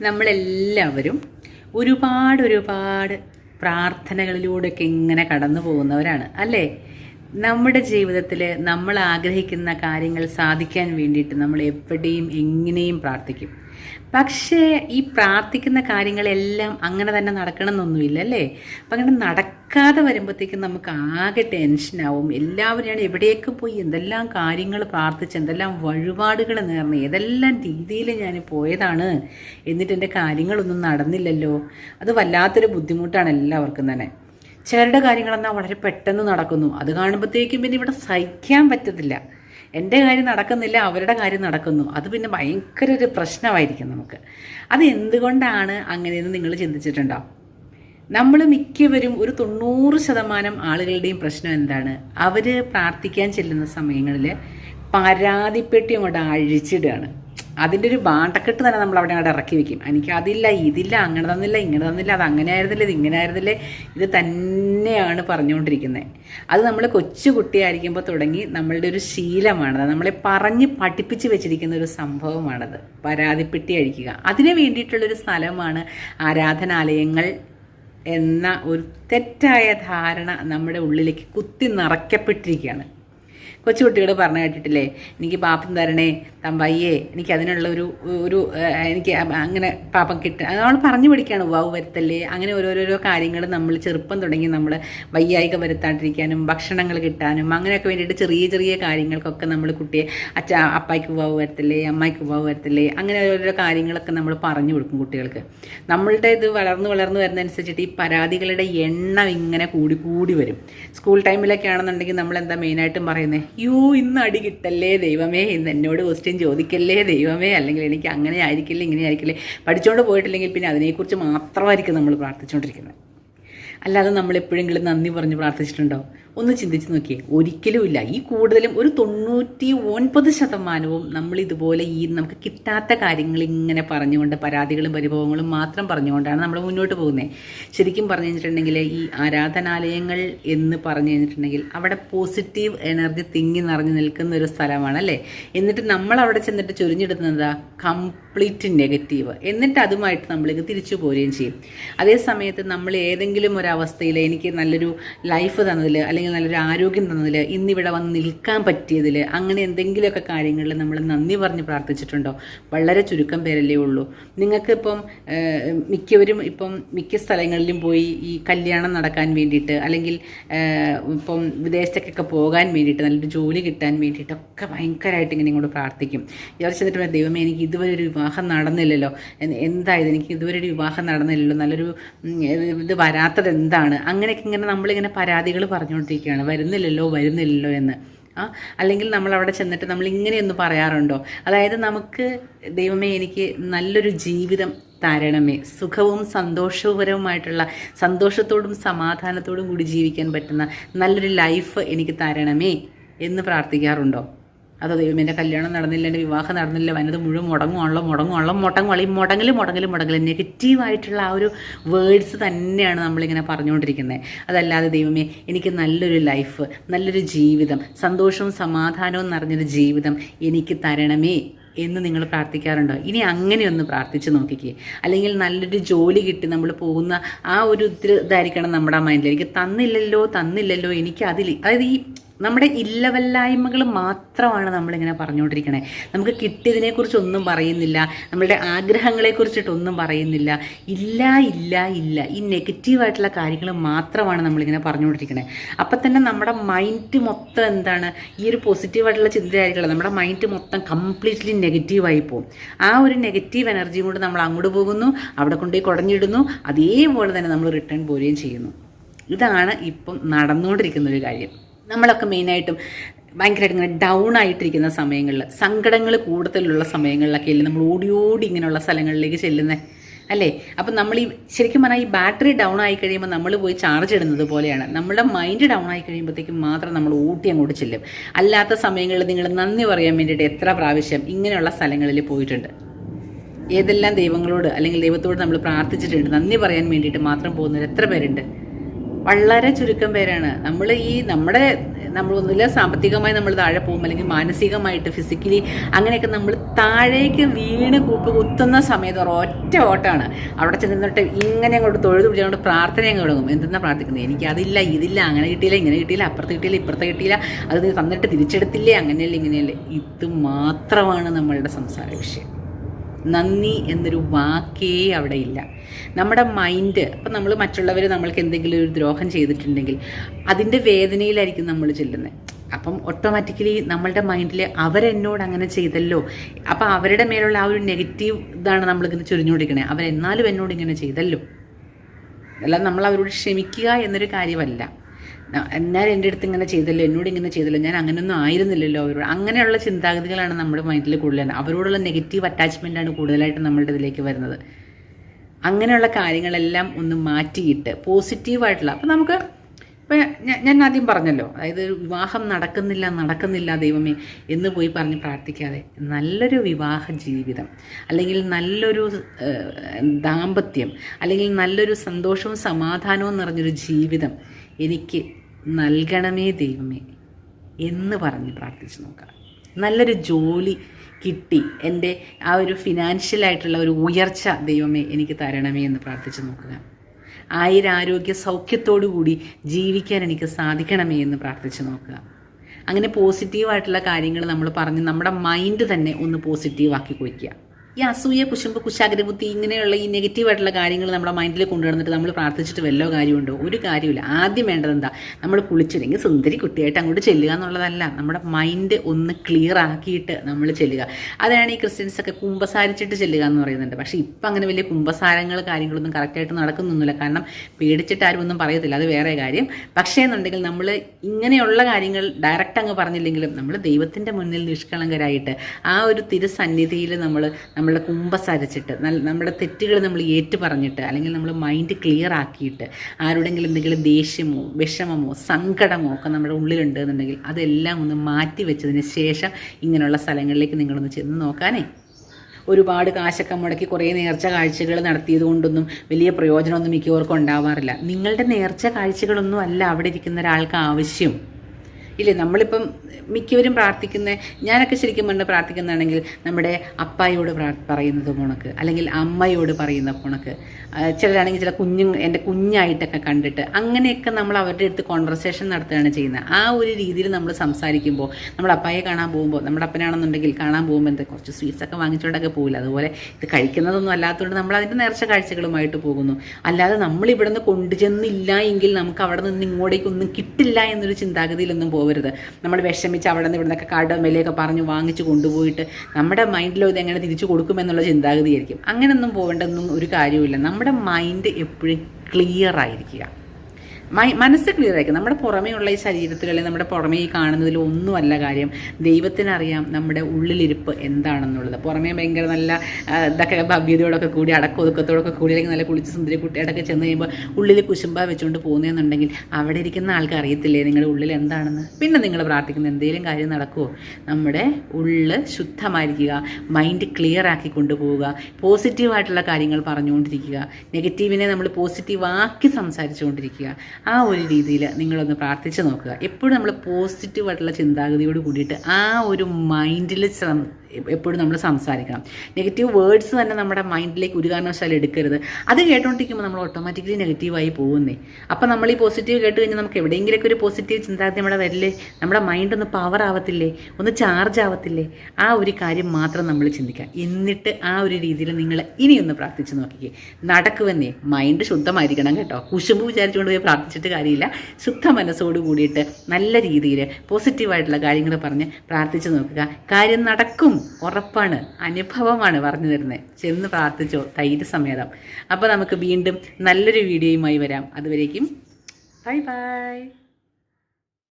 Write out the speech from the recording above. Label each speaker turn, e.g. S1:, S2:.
S1: നമ്മളെല്ലാവരും ഒരുപാട് ഒരുപാട് പ്രാർത്ഥനകളിലൂടെയൊക്കെ ഇങ്ങനെ കടന്നു പോകുന്നവരാണ് അല്ലേ? നമ്മുടെ ജീവിതത്തിൽ നമ്മൾ ആഗ്രഹിക്കുന്ന കാര്യങ്ങൾ സാധിക്കാൻ വേണ്ടിയിട്ട് നമ്മൾ എവിടെയും എങ്ങനെയും പ്രാർത്ഥിക്കും. പക്ഷേ ഈ പ്രാർത്ഥിക്കുന്ന കാര്യങ്ങളെല്ലാം അങ്ങനെ തന്നെ നടക്കണമെന്നൊന്നുമില്ല അല്ലേ? അപ്പം അങ്ങനെ നടക്കാതെ വരുമ്പോഴത്തേക്കും നമുക്ക് ആകെ ടെൻഷനാവും. എല്ലാവരും എവിടെയൊക്കെ പോയി എന്തെല്ലാം കാര്യങ്ങൾ പ്രാർത്ഥിച്ച് എന്തെല്ലാം വഴിപാടുകൾ നേർന്ന് ഏതെല്ലാം രീതിയിൽ ഞാൻ പോയതാണ് എന്നിട്ട് എന്റെ കാര്യങ്ങളൊന്നും നടന്നില്ലല്ലോ? അത് വല്ലാത്തൊരു ബുദ്ധിമുട്ടാണ് എല്ലാവർക്കും തന്നെ. ചിലരുടെ കാര്യങ്ങളെന്നാൽ വളരെ പെട്ടെന്ന് നടക്കുന്നു. അത് കാണുമ്പോഴത്തേക്കും പിന്നെ ഇവിടെ സഹിക്കാൻ പറ്റത്തില്ല. എന്റെ കാര്യം നടക്കുന്നില്ല അവരുടെ കാര്യം നടക്കുന്നു. അത് പിന്നെ ഭയങ്കര ഒരു പ്രശ്നമായിരിക്കും നമുക്ക്. അത് എന്തുകൊണ്ടാണ് അങ്ങനെയെന്ന് നിങ്ങൾ ചിന്തിച്ചിട്ടുണ്ടോ? നമ്മൾ മിക്കവരും ഒരു തൊണ്ണൂറ് ശതമാനം ആളുകളുടെയും പ്രശ്നം എന്താണ്? അവർ പ്രാർത്ഥിക്കാൻ ചെല്ലുന്ന സമയങ്ങളിൽ പരാതിപ്പെട്ടി അങ്ങോട്ട് അഴിച്ചിടുകയാണ്. അതിന്റെ ഒരു ബാണ്ടക്കെട്ട് തന്നെ നമ്മൾ അവിടെ അവിടെ ഇറക്കി വെക്കും. എനിക്ക് അതില്ല ഇതില്ല അങ്ങനെ തന്നില്ല ഇങ്ങനെ തന്നില്ല അത് അങ്ങനെ ആയിരുന്നില്ല ഇത് ഇങ്ങനെ ആയിരുന്നില്ലേ ഇത് തന്നെയാണ് പറഞ്ഞുകൊണ്ടിരിക്കുന്നത് അത് നമ്മൾ കൊച്ചു കുട്ടിയായിരിക്കുമ്പോൾ തുടങ്ങി നമ്മളുടെ ഒരു ശീലമാണത്. നമ്മളെ പറഞ്ഞ് പഠിപ്പിച്ച് വെച്ചിരിക്കുന്ന ഒരു സംഭവമാണത്. പരാതിപ്പെട്ടി അഴിക്കുക. അതിന് വേണ്ടിയിട്ടുള്ളൊരു സ്ഥലമാണ് ആരാധനാലയങ്ങൾ എന്ന ഒരു തെറ്റായ ധാരണ നമ്മുടെ ഉള്ളിലേക്ക് കുത്തി നിറയ്ക്കപ്പെട്ടിരിക്കുകയാണ്. കൊച്ചുകുട്ടികൾ പറഞ്ഞു കേട്ടിട്ടില്ലേ? എനിക്ക് പാപ്പം തരണേ തമ്പയ്യേ എനിക്ക് അതിനുള്ള ഒരു ഒരു എനിക്ക് അങ്ങനെ പാപ്പം കിട്ടുക നമ്മൾ പറഞ്ഞു പഠിക്കുകയാണ് വാവ് വരുത്തല്ലേ? അങ്ങനെ ഓരോരോരോ കാര്യങ്ങൾ നമ്മൾ ചെറുപ്പം തുടങ്ങി നമ്മൾ വയ്യായിക വരുത്താണ്ടിരിക്കാനും ഭക്ഷണങ്ങൾ കിട്ടാനും അങ്ങനെയൊക്കെ വേണ്ടിയിട്ട് ചെറിയ ചെറിയ കാര്യങ്ങൾക്കൊക്കെ നമ്മൾ കുട്ടിയെ അച്ഛ അപ്പായ്ക്ക് വാവ് വരത്തില്ലേ അമ്മായിക്ക് വാവ് വരത്തില്ലേ? അങ്ങനെ ഓരോരോ കാര്യങ്ങളൊക്കെ നമ്മൾ പറഞ്ഞു കൊടുക്കും കുട്ടികൾക്ക്. നമ്മളുടെ ഇത് വളർന്ന് വളർന്ന് വരുന്നതനുസരിച്ചിട്ട് ഈ പരാതികളുടെ എണ്ണം ഇങ്ങനെ കൂടി കൂടി വരും. സ്കൂൾ ടൈമിലൊക്കെ ആണെന്നുണ്ടെങ്കിൽ നമ്മൾ എന്താ മെയിനായിട്ടും പറയുന്നത് യോ ഇന്ന് അടി കിട്ടല്ലേ ദൈവമേ? ഇന്ന് എന്നോട് ക്വസ്റ്റ്യൻ ചോദിക്കല്ലേ ദൈവമേ? അല്ലെങ്കിൽ എനിക്ക് അങ്ങനെ ആയിരിക്കില്ല ഇങ്ങനെ ആയിരിക്കില്ലേ? പഠിച്ചുകൊണ്ട് പോയിട്ടില്ലെങ്കിൽ പിന്നെ അതിനെക്കുറിച്ച് മാത്രമായിരിക്കും നമ്മൾ പ്രാർത്ഥിച്ചുകൊണ്ടിരിക്കുന്നത് അല്ലാതെ നമ്മൾ എപ്പോഴെങ്കിലും നന്ദി പറഞ്ഞ് പ്രാർത്ഥിച്ചിട്ടുണ്ടോ? ഒന്ന് ചിന്തിച്ച് നോക്കിയേ ഒരിക്കലുമില്ല. ഈ കൂടുതലും ഒരു തൊണ്ണൂറ്റി ഒൻപത് ശതമാനവും നമ്മൾ ഇതുപോലെ ഈ നമുക്ക് കിട്ടാത്ത കാര്യങ്ങൾ ഇങ്ങനെ പറഞ്ഞുകൊണ്ട് പരാതികളും പരിഭവങ്ങളും മാത്രം പറഞ്ഞുകൊണ്ടാണ് നമ്മൾ മുന്നോട്ട് പോകുന്നത് ശരിക്കും പറഞ്ഞു കഴിഞ്ഞിട്ടുണ്ടെങ്കിൽ ഈ ആരാധനാലയങ്ങൾ എന്ന് പറഞ്ഞു കഴിഞ്ഞിട്ടുണ്ടെങ്കിൽ അവിടെ പോസിറ്റീവ് എനർജി തിങ്ങി നിറഞ്ഞു നിൽക്കുന്ന ഒരു സ്ഥലമാണ് അല്ലേ എന്നിട്ട് നമ്മൾ അവിടെ ചെന്നിട്ട് ചൊരിഞ്ഞെടുക്കുന്നത് കംപ്ലീറ്റ് നെഗറ്റീവ്. എന്നിട്ട് അതുമായിട്ട് നമ്മളിത് തിരിച്ചു പോരുകയും ചെയ്യും. അതേ സമയത്ത് നമ്മൾ ഏതെങ്കിലും ഒരു എനിക്ക് നല്ലൊരു ലൈഫ് തന്നതിൽ അല്ലെങ്കിൽ നല്ലൊരു ആരോഗ്യം തന്നതിൽ ഇന്നിവിടെ വന്ന് നിൽക്കാൻ പറ്റിയതിൽ അങ്ങനെ എന്തെങ്കിലുമൊക്കെ കാര്യങ്ങളിൽ നമ്മൾ നന്ദി പറഞ്ഞ് പ്രാർത്ഥിച്ചിട്ടുണ്ടോ? വളരെ ചുരുക്കം പേരല്ലേ ഉള്ളൂ. നിങ്ങൾക്കിപ്പം മിക്കവരും ഇപ്പം മിക്ക സ്ഥലങ്ങളിലും പോയി ഈ കല്യാണം നടക്കാൻ വേണ്ടിയിട്ട് അല്ലെങ്കിൽ ഇപ്പം വിദേശത്തേക്കൊക്കെ പോകാൻ വേണ്ടിയിട്ട് നല്ലൊരു ജോലി കിട്ടാൻ വേണ്ടിയിട്ടൊക്കെ ഭയങ്കരമായിട്ട് ഇങ്ങനെ ഇങ്ങോട്ട് പ്രാർത്ഥിക്കും. ഇവർ ചെന്നിട്ട് ദൈവമേ എനിക്ക് ഇതുവരെ ഒരു വിവാഹം നടന്നില്ലല്ലോ. എന്ത് എന്തായത്? എനിക്ക് ഇതുവരെ ഒരു വിവാഹം നടന്നില്ലല്ലോ. നല്ലൊരു ഇത് വരാത്തത് എന്താണ്? അങ്ങനെയൊക്കെ ഇങ്ങനെ നമ്മളിങ്ങനെ പരാതികൾ പറഞ്ഞുകൊണ്ടിരിക്കുകയാണ് വരുന്നില്ലല്ലോ വരുന്നില്ലല്ലോ എന്ന്. അല്ലെങ്കിൽ നമ്മൾ അവിടെ ചെന്നിട്ട് നമ്മൾ ഇങ്ങനെയൊന്ന് പറയാറുണ്ടോ? അതായത് നമുക്ക് ദൈവമേ എനിക്ക് നല്ലൊരു ജീവിതം തരണമേ. സുഖവും സന്തോഷപരവുമായിട്ടുള്ള സന്തോഷത്തോടും സമാധാനത്തോടും കൂടി ജീവിക്കാൻ പറ്റുന്ന നല്ലൊരു ലൈഫ് എനിക്ക് തരണമേ എന്ന് പ്രാർത്ഥിക്കാറുണ്ടോ? അതോ ദൈവം എന്റെ കല്യാണം നടന്നില്ല എന്റെ വിവാഹം നടന്നില്ല വനത് മുഴുവൻ മുടങ്ങുവാണല്ലോ മുടങ്ങുവാണല്ലോ മുടങ്ങുവാളി മുടങ്ങൽ മുടങ്ങൽ മുടങ്ങൽ നെഗറ്റീവായിട്ടുള്ള ആ ഒരു വേർഡ്സ് തന്നെയാണ് നമ്മളിങ്ങനെ പറഞ്ഞുകൊണ്ടിരിക്കുന്നത് അതല്ലാതെ ദൈവമേ എനിക്ക് നല്ലൊരു ലൈഫ് നല്ലൊരു ജീവിതം സന്തോഷവും സമാധാനവും നിറഞ്ഞൊരു ജീവിതം എനിക്ക് തരണമേ എന്ന് നിങ്ങൾ പ്രാർത്ഥിക്കാറുണ്ടോ? ഇനി അങ്ങനെ ഒന്ന് പ്രാർത്ഥിച്ച് നോക്കിക്കേ. അല്ലെങ്കിൽ നല്ലൊരു ജോലി കിട്ടി നമ്മൾ പോകുന്ന ആ ഒരു ഇത് ഇതായിരിക്കണം നമ്മുടെ മൈൻഡിൽ. എനിക്ക് തന്നില്ലല്ലോ തന്നില്ലല്ലോ എനിക്ക് അതിൽ അതായത് ഈ നമ്മുടെ ഇല്ലവല്ലായ്മകൾ മാത്രമാണ് നമ്മളിങ്ങനെ പറഞ്ഞുകൊണ്ടിരിക്കണേ. നമുക്ക് കിട്ടിയതിനെക്കുറിച്ചൊന്നും പറയുന്നില്ല. നമ്മളുടെ ആഗ്രഹങ്ങളെക്കുറിച്ചിട്ടൊന്നും പറയുന്നില്ല. ഇല്ല ഇല്ല ഇല്ല. ഈ നെഗറ്റീവായിട്ടുള്ള കാര്യങ്ങൾ മാത്രമാണ് നമ്മളിങ്ങനെ പറഞ്ഞുകൊണ്ടിരിക്കണേ. അപ്പം തന്നെ നമ്മുടെ മൈൻഡ് മൊത്തം എന്താണ്? ഈ ഒരു പോസിറ്റീവായിട്ടുള്ള ചിന്തയായിരിക്കില്ല നമ്മുടെ മൈൻഡ് മൊത്തം കംപ്ലീറ്റ്ലി നെഗറ്റീവായി പോകും. ആ ഒരു നെഗറ്റീവ് എനർജി കൊണ്ട് നമ്മൾ അങ്ങോട്ട് പോകുന്നു അവിടെ കൊണ്ടുപോയി കുടഞ്ഞിടുന്നു അതേപോലെ തന്നെ നമ്മൾ റിട്ടേൺ പോരുകയും ചെയ്യുന്നു. ഇതാണ് ഇപ്പം നടന്നുകൊണ്ടിരിക്കുന്ന ഒരു കാര്യം. നമ്മളൊക്കെ മെയിനായിട്ടും ഭയങ്കരമായിട്ട് ഇങ്ങനെ ഡൗൺ ആയിട്ടിരിക്കുന്ന സമയങ്ങളിൽ സങ്കടങ്ങൾ കൂടുതലുള്ള സമയങ്ങളിലൊക്കെ അല്ലേ നമ്മൾ ഓടി ഓടി ഇങ്ങനെയുള്ള സ്ഥലങ്ങളിലേക്ക് ചെല്ലുന്നത് അല്ലേ? അപ്പം നമ്മൾ ഈ ശരിക്കും പറഞ്ഞാൽ ഈ ബാറ്ററി ഡൗൺ ആയി കഴിയുമ്പോൾ നമ്മൾ പോയി ചാർജ് ഇടുന്നത് പോലെയാണ്. നമ്മുടെ മൈൻഡ് ഡൗൺ ആയി കഴിയുമ്പോഴത്തേക്കും മാത്രം നമ്മൾ ഊട്ടി അങ്ങോട്ട് ചെല്ലും. അല്ലാത്ത സമയങ്ങളിൽ നിങ്ങൾ നന്ദി പറയാൻ വേണ്ടിയിട്ട് എത്ര പ്രാവശ്യം ഇങ്ങനെയുള്ള സ്ഥലങ്ങളിൽ പോയിട്ടുണ്ട്? ഏതെല്ലാം ദൈവങ്ങളോട് അല്ലെങ്കിൽ ദൈവത്തോട് നമ്മൾ പ്രാർത്ഥിച്ചിട്ടുണ്ട്? നന്ദി പറയാൻ വേണ്ടിയിട്ട് മാത്രം പോകുന്നവർ എത്ര പേരുണ്ട്? വളരെ ചുരുക്കം പേരാണ്. നമ്മൾ ഈ നമ്മുടെ നമ്മൾ ഒന്നുമില്ല സാമ്പത്തികമായി നമ്മൾ താഴെ പോകും അല്ലെങ്കിൽ മാനസികമായിട്ട് ഫിസിക്കലി അങ്ങനെയൊക്കെ നമ്മൾ താഴേക്ക് വീണ് കൂപ്പ് കുത്തുന്ന സമയത്ത് ഒറ്റ ഓട്ടാണ് അവിടെ ചെന്നിട്ട് ഇങ്ങനെ അങ്ങോട്ട് തൊഴുതു പിടിച്ചുകൊണ്ട് പ്രാർത്ഥന അങ്ങ് തുടങ്ങും. എന്തെന്നാ പ്രാർത്ഥിക്കുന്നത്? എനിക്ക് അതില്ല ഇതില്ല അങ്ങനെ കിട്ടിയില്ല ഇങ്ങനെ കിട്ടിയില്ല അപ്പുറത്ത് കിട്ടിയില്ല ഇപ്പുറത്ത് കിട്ടിയില്ല അത് തന്നിട്ട് തിരിച്ചെടുത്തില്ലേ അങ്ങനെയല്ല ഇങ്ങനെയല്ലേ. ഇത് മാത്രമാണ് നമ്മളുടെ സംസാര വിഷയം. നന്ദി എന്നൊരു വാക്കേ അവിടെ ഇല്ല. നമ്മുടെ മൈൻഡ് അപ്പം നമ്മൾ മറ്റുള്ളവർ നമ്മൾക്ക് എന്തെങ്കിലും ഒരു ദ്രോഹം ചെയ്തിട്ടുണ്ടെങ്കിൽ അതിന്റെ വേദനയിലായിരിക്കും നമ്മൾ ചെല്ലുന്നത്. അപ്പം ഓട്ടോമാറ്റിക്കലി നമ്മളുടെ മൈൻഡിൽ അവരെന്നോട് അങ്ങനെ ചെയ്തല്ലോ. അപ്പം അവരുടെ മേലുള്ള ആ ഒരു നെഗറ്റീവ് ഇതാണ് നമ്മളിങ്ങനെ ചൊരിഞ്ഞുകൊണ്ടിരിക്കണേ. അവരെന്നാലും എന്നോട് ഇങ്ങനെ ചെയ്തല്ലോ. അല്ല നമ്മൾ അവരോട് ക്ഷമിക്കുക എന്നൊരു കാര്യമല്ല. എന്നാൽ എന്റെ അടുത്ത് ഇങ്ങനെ ചെയ്തല്ലോ എന്നോട് ഇങ്ങനെ ചെയ്തല്ലോ ഞാൻ അങ്ങനെയൊന്നും ആയിരുന്നില്ലല്ലോ അവരോട്. അങ്ങനെയുള്ള ചിന്താഗതികളാണ് നമ്മുടെ മൈൻഡിൽ കൂടുതലാണ്. അവരോടുള്ള നെഗറ്റീവ് അറ്റാച്ച്മെന്റാണ് കൂടുതലായിട്ട് നമ്മളുടെ ഇതിലേക്ക് വരുന്നത്. അങ്ങനെയുള്ള കാര്യങ്ങളെല്ലാം ഒന്ന് മാറ്റിയിട്ട് പോസിറ്റീവായിട്ടുള്ള അപ്പോൾ നമുക്ക് ഇപ്പം ഞാൻ ആദ്യം പറഞ്ഞല്ലോ അതായത് വിവാഹം നടക്കുന്നില്ല നടക്കുന്നില്ല ദൈവമേ എന്ന് പോയി പറഞ്ഞ് പ്രാർത്ഥിക്കാതെ നല്ലൊരു വിവാഹ ജീവിതം അല്ലെങ്കിൽ നല്ലൊരു ദാമ്പത്യം അല്ലെങ്കിൽ നല്ലൊരു സന്തോഷവും സമാധാനവും നിറഞ്ഞൊരു ജീവിതം എനിക്ക് നൽകണമേ ദൈവമേ എന്ന് പറഞ്ഞ് പ്രാർത്ഥിച്ച് നോക്കാം നല്ലൊരു ജോലി കിട്ടി. എന്റെ ആ ഒരു ഫിനാൻഷ്യലായിട്ടുള്ള ഒരു ഉയർച്ച ദൈവമേ എനിക്ക് തരണമേ എന്ന് പ്രാർത്ഥിച്ച് നോക്കുക. ആയിരാരോഗ്യ സൗഖ്യത്തോടു കൂടി ജീവിക്കാൻ എനിക്ക് സാധിക്കണമേ എന്ന് പ്രാർത്ഥിച്ച് നോക്കുക. അങ്ങനെ പോസിറ്റീവായിട്ടുള്ള കാര്യങ്ങൾ നമ്മൾ പറഞ്ഞ് നമ്മുടെ മൈൻഡ് തന്നെ ഒന്ന് പോസിറ്റീവാക്കി കുറിക്കുക ഈ അസൂയ കുശുമ്പ് കുശാഗ്രബുദ്ധി ഇങ്ങനെയുള്ള ഈ നെഗറ്റീവായിട്ടുള്ള കാര്യങ്ങൾ നമ്മുടെ മൈൻഡിൽ കൊണ്ടുവന്നിട്ട് നമ്മൾ പ്രാർത്ഥിച്ചിട്ട് വല്ലോ കാര്യമുണ്ടോ? ഒരു കാര്യമില്ല ആദ്യം വേണ്ടത് എന്താ? നമ്മൾ കുളിച്ചില്ലെങ്കിൽ സുന്ദരി കുട്ടിയായിട്ട് അങ്ങോട്ട് ചെല്ലുക എന്നുള്ളതല്ല. നമ്മുടെ മൈൻഡ് ഒന്ന് ക്ലിയർ ആക്കിയിട്ട് നമ്മൾ ചെല്ലുക. അതാണ് ഈ ക്രിസ്ത്യൻസ് ഒക്കെ കുമ്പസാരിച്ചിട്ട് ചെല്ലുക എന്ന് പറയുന്നുണ്ട്. പക്ഷേ ഇപ്പം അങ്ങനെ വലിയ കുമ്പസാരങ്ങൾ കാര്യങ്ങളൊന്നും കറക്റ്റായിട്ട് നടക്കുന്നൊന്നുമില്ല. കാരണം പേടിച്ചിട്ട് ആരും ഒന്നും പറയത്തില്ല. അത് വേറെ കാര്യം. പക്ഷേ എന്നുണ്ടെങ്കിൽ നമ്മൾ ഇങ്ങനെയുള്ള കാര്യങ്ങൾ ഡയറക്റ്റ് അങ്ങ് പറഞ്ഞില്ലെങ്കിലും നമ്മൾ ദൈവത്തിന്റെ മുന്നിൽ നിഷ്കളങ്കരായിട്ട് ആ ഒരു തിരുസന്നിധിയിൽ നമ്മൾ നമ്മളുടെ കുമ്പസരച്ചിട്ട് നമ്മുടെ തെറ്റുകൾ നമ്മൾ ഏറ്റു പറഞ്ഞിട്ട് അല്ലെങ്കിൽ നമ്മൾ മൈൻഡ് ക്ലിയർ ആക്കിയിട്ട് ആരോടെങ്കിലും എന്തെങ്കിലും ദേഷ്യമോ വിഷമമോ സങ്കടമോ ഒക്കെ നമ്മുടെ ഉള്ളിലുണ്ടെന്നുണ്ടെങ്കിൽ അതെല്ലാം ഒന്ന് മാറ്റി വെച്ചതിന് ശേഷം ഇങ്ങനെയുള്ള സ്ഥലങ്ങളിലേക്ക് നിങ്ങളൊന്ന് ചെന്ന് നോക്കാനേ. ഒരുപാട് കാശൊക്കെ മുടക്കി കുറേ നേർച്ച കാഴ്ചകൾ നടത്തിയത് കൊണ്ടൊന്നും വലിയ പ്രയോജനമൊന്നും മിക്കവർക്കും ഉണ്ടാവാറില്ല. നിങ്ങളുടെ നേർച്ച കാഴ്ചകളൊന്നും അല്ല അവിടെ ഇരിക്കുന്ന ഒരാൾക്ക് ആവശ്യം. ഇല്ലേ? നമ്മളിപ്പം മിക്കവരും പ്രാർത്ഥിക്കുന്ന ഞാനൊക്കെ ശരിക്കും പറഞ്ഞ് പ്രാർത്ഥിക്കുന്നതാണെങ്കിൽ നമ്മുടെ അപ്പായോട് പറയുന്നത് പോണക്ക് അല്ലെങ്കിൽ അമ്മയോട് പറയുന്ന പോണക്ക് ചിലരാണെങ്കിൽ ചില കുഞ്ഞു എന്റെ കുഞ്ഞായിട്ടൊക്കെ കണ്ടിട്ട് അങ്ങനെയൊക്കെ നമ്മൾ അവരുടെ അടുത്ത് കോൺവെർസേഷൻ നടത്തുകയാണ് ചെയ്യുന്നത്. ആ ഒരു രീതിയിൽ നമ്മൾ സംസാരിക്കുമ്പോൾ നമ്മൾ അപ്പായെ കാണാൻ പോകുമ്പോൾ നമ്മുടെ അപ്പനാണെന്നുണ്ടെങ്കിൽ കാണാൻ പോകുമ്പോൾ എന്താ കുറച്ച് സ്വീറ്റ്സ് ഒക്കെ വാങ്ങിച്ചുകൊണ്ടൊക്കെ പോകില്ല അതുപോലെ ഇത് കഴിക്കുന്നതൊന്നും അല്ലാത്തതുകൊണ്ട് നമ്മൾ അതിന്റെ നേർച്ച കാഴ്ചകളുമായിട്ട് പോകുന്നു. അല്ലാതെ നമ്മൾ ഇവിടെ നിന്ന് കൊണ്ടുചെന്നില്ല എങ്കിൽ നമുക്ക് അവിടെ നിന്ന് ഇങ്ങോട്ടേക്കൊന്നും കിട്ടില്ല എന്നൊരു ചിന്താഗതിയിലൊന്നും പോകരുത് നമ്മൾ വിഷമിച്ച് അവിടെ നിന്ന് ഇവിടുന്നൊക്കെ കാർഡ് വിലയൊക്കെ പറഞ്ഞ് വാങ്ങിച്ച് കൊണ്ടുപോയിട്ട് നമ്മുടെ മൈൻഡിലോ ഇതെങ്ങനെ തിരിച്ചു കൊടുക്കുമെന്നുള്ള ചിന്താഗതിയായിരിക്കും. അങ്ങനെയൊന്നും പോകേണ്ടതൊന്നും ഒരു കാര്യമില്ല നമ്മുടെ മൈൻഡ് എപ്പോഴും ക്ലിയർ ആയിരിക്കുക. മനസ്സ് ക്ലിയർ ആയിരിക്കും. നമ്മുടെ പുറമേ ഉള്ള ഈ ശരീരത്തിൽ അല്ലെങ്കിൽ നമ്മുടെ പുറമേ ഈ കാണുന്നതിൽ ഒന്നുമല്ല കാര്യം. ദൈവത്തിനറിയാം നമ്മുടെ ഉള്ളിലിരിപ്പ് എന്താണെന്നുള്ളത്. പുറമേ ഭയങ്കര നല്ല ഇതൊക്കെ ഭവ്യതയോടൊക്കെ കൂടി അടക്കൊതുക്കത്തോടൊക്കെ കൂടി അല്ലെങ്കിൽ നല്ല കുളിച്ച് സുന്ദരി കുട്ടിയോടൊക്കെ ചെന്ന് കഴിയുമ്പോൾ ഉള്ളിൽ കുശുമ്പ വെച്ചുകൊണ്ട് പോകുന്നതെന്നുണ്ടെങ്കിൽ അവിടെ ഇരിക്കുന്ന ആൾക്ക് അറിയത്തില്ലേ നിങ്ങളുടെ ഉള്ളിൽ എന്താണെന്ന്? പിന്നെ നിങ്ങൾ പ്രാർത്ഥിക്കുന്ന എന്തെങ്കിലും കാര്യം നടക്കുമോ നമ്മുടെ ഉള്ളിൽ ശുദ്ധമായിരിക്കുക മൈൻഡ് ക്ലിയർ ആക്കി കൊണ്ടുപോവുക പോസിറ്റീവായിട്ടുള്ള കാര്യങ്ങൾ പറഞ്ഞുകൊണ്ടിരിക്കുക നെഗറ്റീവിനെ നമ്മൾ പോസിറ്റീവാക്കി സംസാരിച്ചുകൊണ്ടിരിക്കുക. ആ ഒരു രീതിയിൽ നിങ്ങളൊന്ന് പ്രാർത്ഥിച്ച് നോക്കുക. എപ്പോഴും നമ്മൾ പോസിറ്റീവായിട്ടുള്ള ചിന്താഗതിയോട് കൂടിയിട്ട് ആ ഒരു മൈൻഡിൽ എപ്പോഴും നമ്മൾ സംസാരിക്കണം. നെഗറ്റീവ് വേർഡ്സ് തന്നെ നമ്മുടെ മൈൻഡിലേക്ക് ഒരു കാരണവശാലും എടുക്കരുത്. അത് കേട്ടോണ്ടിരിക്കുമ്പോൾ നമ്മൾ ഓട്ടോമാറ്റിക്കലി നെഗറ്റീവായി പോകുന്നേ. അപ്പം നമ്മൾ ഈ പോസിറ്റീവ് കേട്ട് കഴിഞ്ഞാൽ നമുക്ക് എവിടെയെങ്കിലൊക്കെ ഒരു പോസിറ്റീവ് ചിന്താഗതി നമ്മുടെ വരില്ലേ നമ്മുടെ മൈൻഡ് ഒന്ന് പവർ ആവത്തില്ലേ ഒന്ന് ചാർജ് ആവത്തില്ലേ ആ ഒരു കാര്യം മാത്രം നമ്മൾ ചിന്തിക്കുക. എന്നിട്ട് ആ ഒരു രീതിയിൽ നിങ്ങൾ ഇനിയൊന്ന് പ്രാർത്ഥിച്ച് നോക്കിക്കേ. നടക്കുമെന്നേ മൈൻഡ് ശുദ്ധമായിരിക്കണം കേട്ടോ. കുശുമ്പ് വിചാരിച്ചുകൊണ്ട് പോയി പ്രാർത്ഥിച്ചിട്ട് കാര്യമില്ല. ശുദ്ധ മനസ്സോട് കൂടിയിട്ട് നല്ല രീതിയിൽ പോസിറ്റീവായിട്ടുള്ള കാര്യങ്ങൾ പറഞ്ഞ് പ്രാർത്ഥിച്ച് നോക്കുക. കാര്യം നടക്കും. ഉറപ്പാണ് അനുഭവമാണ് പറഞ്ഞു തരുന്നത് ചെന്ന് പ്രാർത്ഥിച്ചോ തൈര് സമേതം. അപ്പോൾ നമുക്ക് വീണ്ടും നല്ലൊരു വീഡിയോയുമായി വരാം. അതുവരേക്കും ബൈ ബൈ.